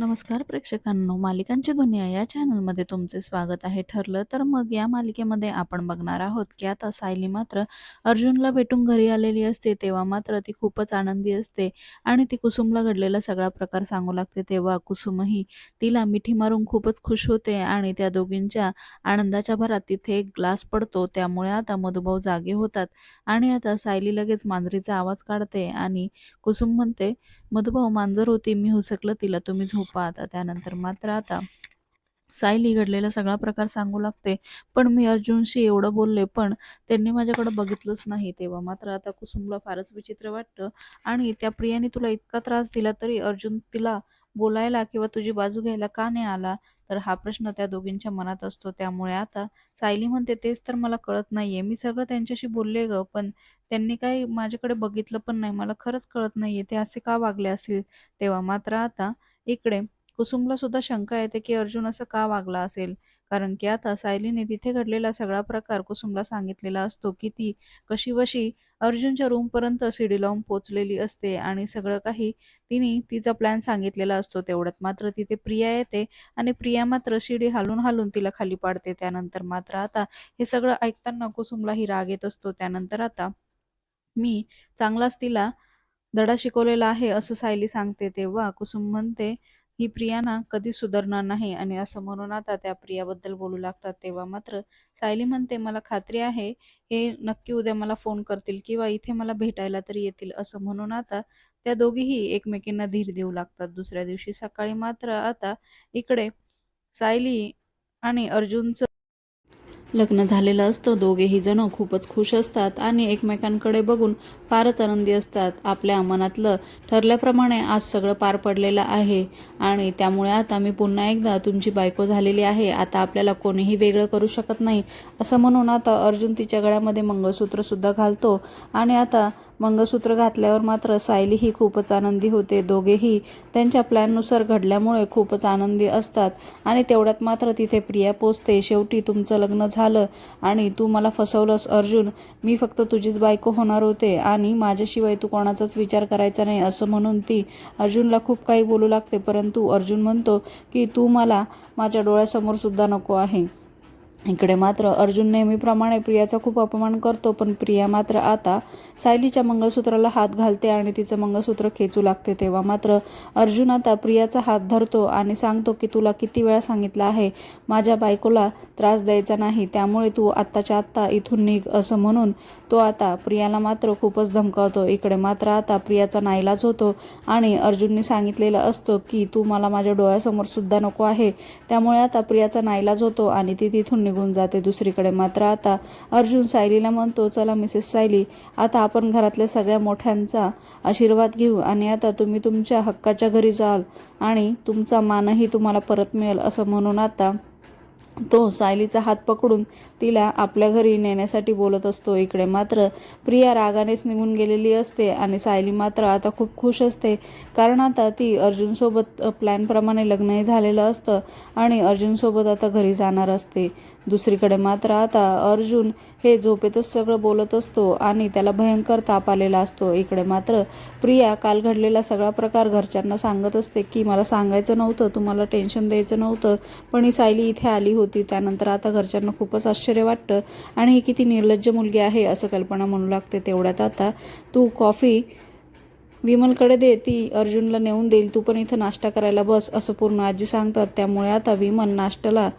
नमस्कार प्रेक्षकांनो मालिकांची दुनिया या चॅनलमध्ये तुमचे स्वागत आहे. ठरलं तर मग या मालिकेमध्ये आपण बघणार आहोत की आता सायली मात्र अर्जुनला भेटून घरी आलेली असते तेव्हा मात्र ती खूपच आनंदी असते आणि ती कुसुमला घडलेला सगळा प्रकार सांगू लागते. तेव्हा कुसुमही तिला मिठी मारून खूपच खुश होते आणि त्या दोघींच्या आनंदाच्या भरात तिथे एक ग्लास पडतो त्यामुळे आता मधुभाऊ जागे होतात आणि आता सायली लगेच मांजरीचा आवाज काढते आणि कुसुम म्हणते मधुभाऊ मांजर होती मी हुसकलं तिला तुम्ही झोपा आता त्यानंतर मात्र आता. सायली घडलेला सगळा प्रकार सांगू लागते पण मी अर्जुनशी एवढं बोलले पण त्यांनी माझ्याकडे बघितलंच नाही तेव्हा. मात्र आता कुसुमला फारच विचित्र वाटतं आणि त्या प्रियाने तुला इतका त्रास दिला तरी अर्जुन तिला बोलायला किंवा तुझी बाजू घ्यायला का नाही आला? तर हा प्रश्न त्या दोघींच्या मनात असतो. त्यामुळे आता सायली म्हणते तेच तर मला कळत नाहीये. मी सगळं त्यांच्याशी बोलले ग पण त्यांनी काही माझ्याकडे बघितलं पण नाही. मला खरंच कळत नाहीये. ते असे का वागले असतील? तेव्हा मात्र आता इकडे कुसुमला सुद्धा शंका येते की अर्जुन असं का वागला असेल? कारण की आता सायलीने तिथे घडलेला सगळा प्रकार कुसुमला सांगितलेला असतो की ती कशी वशी अर्जुनच्या रूमपर्यंत शिडी लावून पोचलेली असते आणि सगळं काही तिने तिचा प्लॅन सांगितलेला असतो. तेवढ्यात मात्र तिथे प्रिया येते आणि प्रिया मात्र शिडी हालून हालून तिला खाली पाडते. त्यानंतर मात्र आता हे सगळं ऐकताना कुसुमलाही राग येत असतो. त्यानंतर आता मी चांगलाच तिला धडा शिकवलेला आहे असं सायली सांगते. तेव्हा कुसुम म्हणते ही प्रिया ना कधी सुधारणार नाही आणि असं म्हणून आता त्या प्रियाबद्दल बोलू लागतात. तेव्हा मात्र सायली म्हणते मला खात्री आहे हे नक्की उद्या मला फोन करतील किंवा इथे मला भेटायला तरी येतील. असं म्हणून आता त्या दोघीही एकमेकींना धीर देऊ लागतात. दुसऱ्या दिवशी सकाळी मात्र आता इकडे सायली आणि अर्जुनचं लग्न झालेलं असतं. दोघेही जण खूपच खुश असतात आणि एकमेकांकडे बघून फारच आनंदी असतात. आपल्या मनातलं ठरल्याप्रमाणे आज सगळं पार पडलेलं आहे आणि त्यामुळे आता मी पुन्हा एकदा तुमची बायको झालेली आहे. आता आपल्याला कोणीही वेगळं करू शकत नाही असं म्हणून आता अर्जुन तिच्या गळ्यामध्ये मंगळसूत्रसुद्धा घालतो आणि आता मंगळसूत्र घातल्यावर मात्र सायली ही खूपच आनंदी होते. दोघेही त्यांच्या प्लॅननुसार घडल्यामुळे खूपच आनंदी असतात. आणि तेवढ्यात मात्र तिथे प्रिया पोचते. शेवटी तुमचं लग्न झालं आणि तू मला फसवलंस अर्जुन. मी फक्त तुझीच बायको होणार होते आणि माझ्याशिवाय तू कोणाचाच विचार करायचा नाही असं म्हणून ती अर्जुनला खूप काही बोलू लागते. परंतु अर्जुन म्हणतो की तू मला माझ्या डोळ्यासमोर सुद्धा नको आहे. इकडे मात्र अर्जुन नेहमीप्रमाणे प्रियाचा खूप अपमान करतो पण प्रिया मात्र आता सायलीच्या मंगळसूत्राला हात घालते आणि तिचं मंगळसूत्र खेचू लागते. तेव्हा मात्र अर्जुन आता प्रियाचा हात धरतो आणि सांगतो की तुला किती वेळा सांगितलं आहे माझ्या बायकोला त्रास द्यायचा नाही त्यामुळे तू आत्ताच्या आत्ता इथून निघ असं म्हणून तो आता प्रियाला मात्र खूपच धमकावतो. इकडे मात्र आता प्रियाचा नाईलाज होतो आणि अर्जुनने सांगितलेलं असतं की तू मला माझ्या डोळ्यासमोर सुद्धा नको आहे. त्यामुळे आता प्रियाचा नाईलाज होतो आणि ती तिथून निघून जाते. दुसरीकडे मात्र आता अर्जुन सायलीला म्हणतो चला मिसेस सायली आता आपण घरातल्या सगळ्या मोठ्यांचा आशीर्वाद घेऊ आणि आता तुम्ही तुमच्या हक्काच्या घरी जाल आणि तुमचा मानही तुम्हाला परत मिळेल असं म्हणून आता तो सायलीचा हात पकडून तिला आपल्या घरी नेण्यासाठी बोलत असतो. इकडे मात्र प्रिया रागानेच निघून गेलेली असते आणि सायली मात्र आता खूप खुश असते. कारण आता ती अर्जुनसोबत प्लॅनप्रमाणे लग्नही झालेलं असतं आणि अर्जुनसोबत आता घरी जाणार असते. दुसरीकडे मात्र आता अर्जुन हे झोपेतच सगळं बोलत असतो आणि त्याला भयंकर ताप आलेला असतो. इकडे मात्र प्रिया काल घडलेला सगळा प्रकार घरच्यांना सांगत असते की मला सांगायचं नव्हतं तुम्हाला टेन्शन द्यायचं नव्हतं पण ही सायली इथे आली होती. त्यानंतर आता घरच्यांना खूपच आश्चर्य वाटतं. आणि ही किती निर्लज्ज मुलगी आहे असं कल्पना म्हणू लागते तेवढ्यात आता. तू कॉफी विमलकडे दे ती अर्जुनला नेऊन देईल. तू पण इथं नाश्ता करायला बस असं पूर्ण आजी सांगतात. त्यामुळे आता विमल नाश्त्याला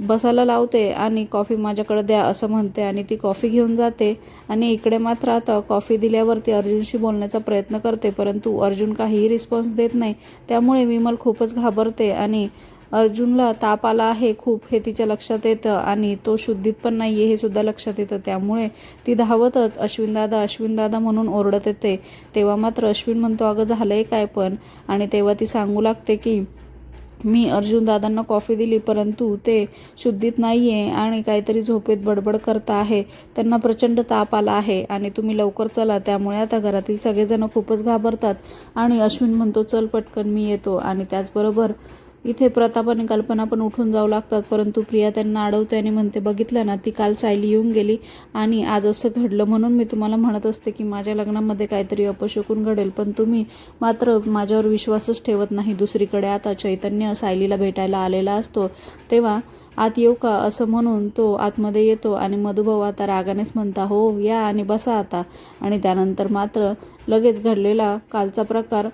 बसायला लावते आणि कॉफी माझ्याकडे द्या असं म्हणते आणि ती कॉफी घेऊन जाते. आणि इकडे मात्र आता कॉफी दिल्यावरती अर्जुनशी बोलण्याचा प्रयत्न करते परंतु अर्जुन काहीही रिस्पॉन्स देत नाही. त्यामुळे विमल खूपच घाबरते आणि अर्जुनला ताप आला आहे खूप हे तिच्या लक्षात येतं आणि तो शुद्धीत पण नाही आहे हे सुद्धा लक्षात येतं. त्यामुळे ती धावतच. अश्विन दादा अश्विन दादा म्हणून ओरडत येते. तेव्हा मात्र अश्विन म्हणतो अगं झालंय काय पण? आणि तेव्हा ती सांगू लागते की मी अर्जुन दादांना कॉफी दिली परंतु ते शुद्धीत नाही आहे आणि काहीतरी झोपेत बडबड करत आहे. त्यांना प्रचंड ताप आला आहे आणि तुम्ही लवकर चला. त्यामुळे आता घरातील सगळेजण खूपच घाबरतात. आणि अश्विन म्हणतो चल पटकन मी येतो. आणि त्याचबरोबर इथे प्रताप आणि कल्पना पण उठून जाऊ लागतात परंतु प्रिया त्यांना अडवते आणि म्हणते बघितलं ना ती काल सायली येऊन गेली आणि आज असं घडलं म्हणून मी तुम्हाला म्हणत असते की माझ्या लग्नामध्ये काहीतरी अपशकून घडेल पण तुम्ही मात्र माझ्यावर विश्वासच ठेवत नाही. दुसरीकडे आता चैतन्य सायलीला भेटायला आलेला असतो तेव्हा आत येऊ का असं म्हणून तो आतमध्ये येतो आणि मधुभाऊ आता रागानेच म्हणता हो या आणि बसा आता. आणि त्यानंतर मात्र लगेच घडलेला कालचा प्रकार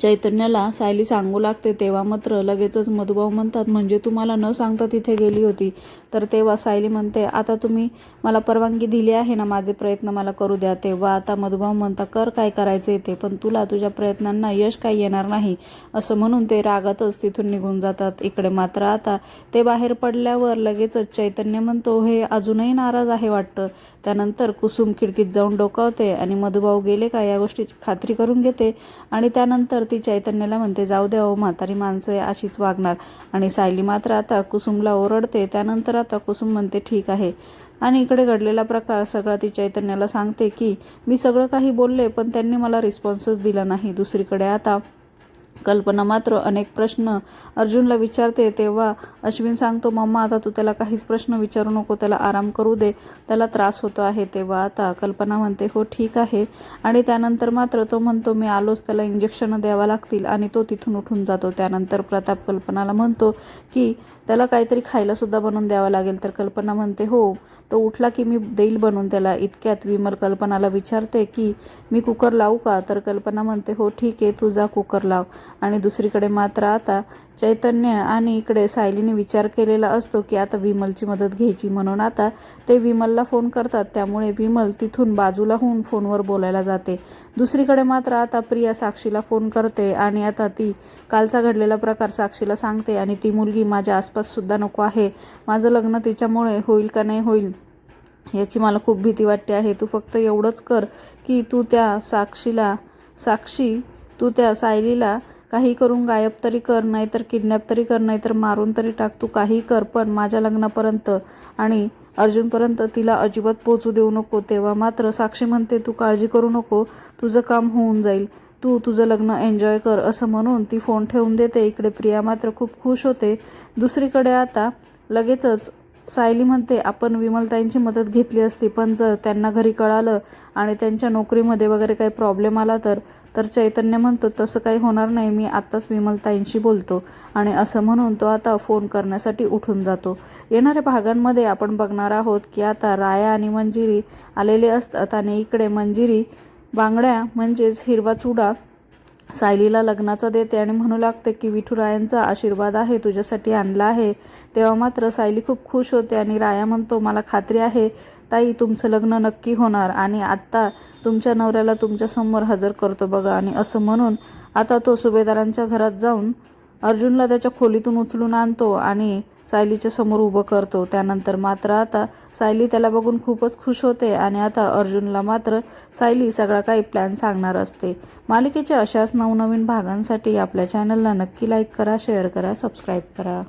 चैतन्याला सायली सांगू लागते तेव्हा मात्र लगेचच मधुभाऊ म्हणतात म्हणजे तुम्हाला न सांगता तिथे गेली होती. तर तेव्हा सायली म्हणते आता तुम्ही मला परवानगी दिली आहे ना माझे प्रयत्न मला करू द्या. तेव्हा आता मधुभाऊ म्हणता कर काय करायचे ते पण तुला तुझ्या प्रयत्नांना यश काही येणार नाही. असं म्हणून ते रागातच तिथून निघून जातात. इकडे मात्र आता ते बाहेर पडल्यावर लगेचच चैतन्य म्हणतो हे अजूनही नाराज आहे वाटतं. त्यानंतर कुसुम खिडकीत जाऊन डोकावते आणि मधुभाऊ गेले का या गोष्टीची खात्री करून घेते. आणि त्यानंतर ती चैतन्याला म्हणते जाऊ द्या हो म्हातारी माणसं अशीच वागणार. आणि सायली मात्र आता कुसुमला ओरडते त्यानंतर आता कुसुम म्हणते ठीक आहे. आणि इकडे घडलेला प्रकार सगळा ती चैतन्याला सांगते की मी सगळं काही बोलले पण त्यांनी मला रिस्पॉन्सच दिला नाही. दुसरीकडे आता कल्पना मात्र अनेक प्रश्न अर्जुनला विचारते तेव्हा अश्विन सांगतो मम्मा आता तू त्याला काहीच प्रश्न विचारू नको त्याला आराम करू दे त्याला त्रास होतो आहे. तेव्हा आता कल्पना म्हणते हो ठीक आहे. आणि त्यानंतर मात्र तो म्हणतो मी आलोच त्याला इंजेक्शन द्यावा लागतील. आणि तो तिथून उठून जातो. त्यानंतर प्रताप कल्पनाला म्हणतो की त्याला काहीतरी खायलासुद्धा बनवून द्यावं लागेल. तर कल्पना म्हणते हो तो उठला की मी देईल बनवून त्याला. इतक्यात विमल कल्पनाला विचारते की मी कुकर लावू का? तर कल्पना म्हणते हो ठीक आहे तू जा कुकर लाव. आणि दुसरीकडे मात्र आता चैतन्य आणि इकडे सायलीने विचार केलेला असतो की आता विमलची मदत घ्यायची. म्हणून आता ते विमलला फोन करतात. त्यामुळे विमल तिथून बाजूला होऊन फोनवर बोलायला जाते. दुसरीकडे मात्र आता प्रिया साक्षीला फोन करते आणि आता ती कालचा घडलेला प्रकार साक्षीला सांगते आणि ती मुलगी माझ्या आसपाससुद्धा नको आहे. माझं लग्न तिच्यामुळे होईल का नाही होईल याची मला खूप भीती वाटते आहे. तू फक्त एवढंच कर की तू त्या साक्षीला साक्षी तू त्या सायलीला काही करून गायब तरी कर नाही तर किडनॅप तरी कर नाही तर मारून तरी टाक तू काही कर पण माझ्या लग्नापर्यंत आणि अर्जुनपर्यंत तिला अजिबात पोचू देऊ नको. तेव्हा मात्र साक्षी म्हणते तू काळजी करू नको तुझं काम होऊन जाईल. तू तुझं लग्न एन्जॉय कर असं म्हणून ती फोन ठेवून देते. इकडे प्रिया मात्र खूप खुश होते. दुसरीकडे आता लगेचच सायली म्हणते आपण विमलताईंची मदत घेतली असती पण जर त्यांना घरी कळालं आणि त्यांच्या नोकरीमध्ये वगैरे काही प्रॉब्लेम आला तर तर चैतन्य म्हणतो तसं काही होणार नाही मी आत्ताच विमलताईंशी बोलतो आणि असं म्हणून तो आता फोन करण्यासाठी उठून जातो. येणाऱ्या भागांमध्ये आपण बघणार आहोत की आता राया आणि मंजिरी आलेले असतात आणि इकडे मंजिरी बांगड्या म्हणजेच हिरवा चुडा सायलीला लग्नाचा देते आणि म्हणू लागते की विठुरायांचा आशीर्वाद आहे तुझ्यासाठी आणला आहे. तेव्हा मात्र सायली खूप खुश होते आणि राया म्हणतो मला खात्री आहे ताई तुमचं लग्न नक्की होणार आणि आत्ता तुमच्या नवऱ्याला तुमच्यासमोर हजर करतो बघा. आणि असं म्हणून आता तो सुभेदारांच्या घरात जाऊन अर्जुनला त्याच्या खोलीतून उचलून आणतो आणि सायलीच्या समोर उभं करतो. त्यानंतर मात्र आता सायली त्याला बघून खूपच खुश होते आणि आता अर्जुनला मात्र सायली सगळा काही प्लॅन सांगणार असते. मालिकेच्या अशाच नवनवीन भागांसाठी आपल्या चॅनलला नक्की लाईक करा शेअर करा सबस्क्राईब करा.